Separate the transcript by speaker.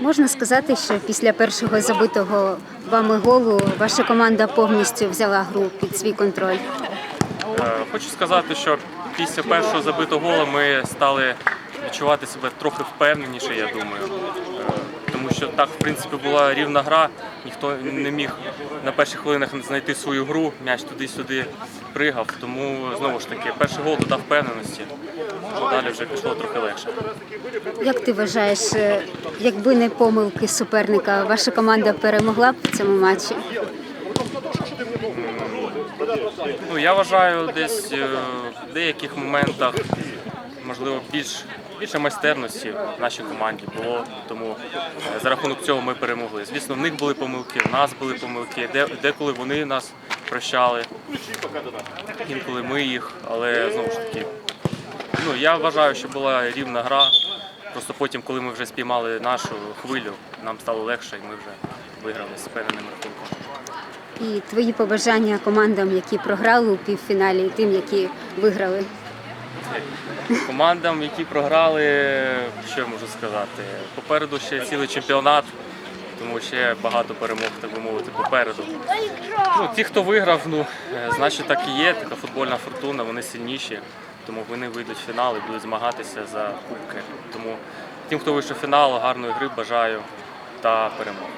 Speaker 1: Можна сказати, що після першого забитого вами голу ваша команда повністю взяла гру під свій контроль.
Speaker 2: Е, Хочу сказати, що після першого забитого гола ми стали відчувати себе трохи впевненіше, я думаю. Е, Тому що так, в принципі, була рівна гра, ніхто не міг на перших хвилинах знайти свою гру, м'яч туди-сюди пригав. Тому знову ж таки, перший гол додав впевненості, далі вже пішло трохи легше.
Speaker 1: Як ти вважаєш, е, якби не помилки суперника, ваша команда перемогла б в цьому матчі?
Speaker 2: Ну, я вважаю, десь е, в деяких моментах, можливо, більш, більше майстерності в нашій команді було, тому е, за рахунок цього ми перемогли. Звісно, в них були помилки, в нас були помилки, де, деколи вони нас прощали, інколи ми їх, але знову ж таки, ну, я вважаю, що була рівна гра. Просто потім, коли ми вже спіймали нашу хвилю, нам стало легше і ми вже виграли з певним рахунком.
Speaker 1: І твої побажання командам, які програли у півфіналі, і тим, які виграли.
Speaker 2: командам, які програли, що я можу сказати? Попереду ще цілий чемпіонат, тому ще багато перемог, так би мовити, попереду. Ну, ті, хто виграв, ну, е, значить так і є, така футбольна фортуна, вони сильніші, тому вони вийдуть в фінал і будуть змагатися за кубки. Тому тим, хто вийшов в фінал, гарної гри бажаю та перемоги.